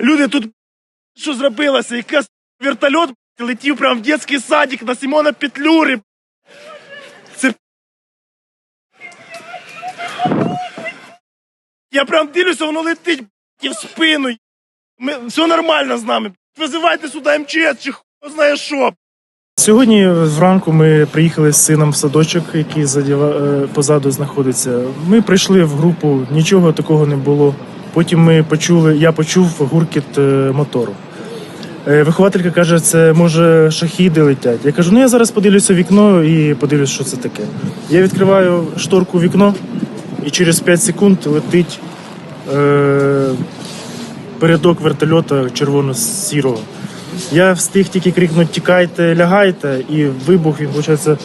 Люди тут що зробилося? Якась вертольот летів прямо в дитячий садик на Симона Петлюри. Це я прям дивлюся, воно летить і в спину. Ми, все нормально з нами. Визивайте сюди МЧС чи хто знає що. Сьогодні вранку ми приїхали з сином в садочок, який е, позаду знаходиться. Ми прийшли в групу, нічого такого не було. Потім ми почули, я почув гуркіт е, мотору. Е, Вихователька каже, це може шахіди летять. Я кажу, ну я зараз подивлюся вікно і подивлюсь, що це таке. Я відкриваю шторку вікно, і через 5 секунд летить е, передок вертольота червоно-сірого. Я встиг тільки крикнути Тікайте, лягайте, і вибух він, виходить,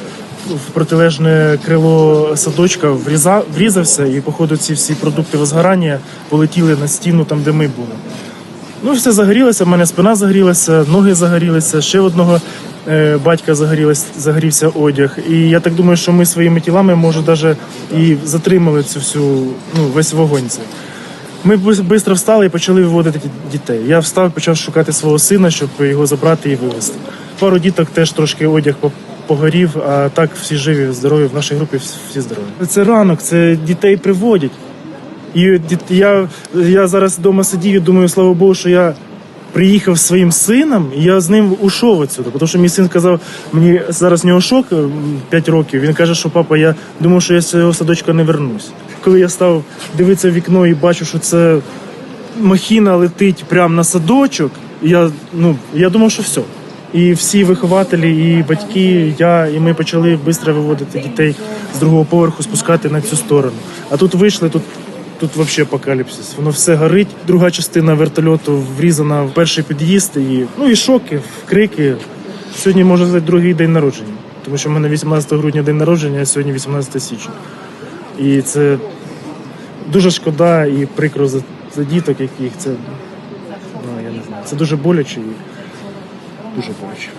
в протилежне крило садочка вріза, врізався, і, походу, ці всі продукти возгорання полетіли на стіну там, де ми були. Ну, все загорілося, в мене спина загорілася, ноги загорілися, ще одного е, батька загорілось, загорівся одяг. І я так думаю, що ми своїми тілами, може, навіть і затримали цю всю, ну, весь вогонь. цей. Ми швидко встали і почали виводити дітей. Я встав, почав шукати свого сина, щоб його забрати і вивезти. Пару діток теж трошки одяг погорів, а так всі живі, здорові. В нашій групі всі здорові. Це ранок, це дітей приводять. І я, я зараз вдома сидів і думаю, слава Богу, що я приїхав зі своїм сином, і я з ним ушов отсюди. Тому що мій син казав, мені зараз нього шок 5 років. Він каже, що папа, я думав, що я з цього садочка не вернусь. Коли я став дивитися в вікно і бачу, що це махіна летить прямо на садочок, я, ну, я думав, що все. І всі вихователі, і батьки, я, і ми почали швидко виводити дітей з другого поверху, спускати на цю сторону. А тут вийшли, тут, тут взагалі апокаліпсис. Воно все горить. Друга частина вертольоту врізана в перший під'їзд. І, ну і шоки, крики. Сьогодні можна сказати другий день народження. Тому що в мене 18 грудня день народження, а сьогодні 18 січня. І це дуже шкода і прикро за, за діток, яких це ну, я не знаю. Це дуже боляче дуже боляче.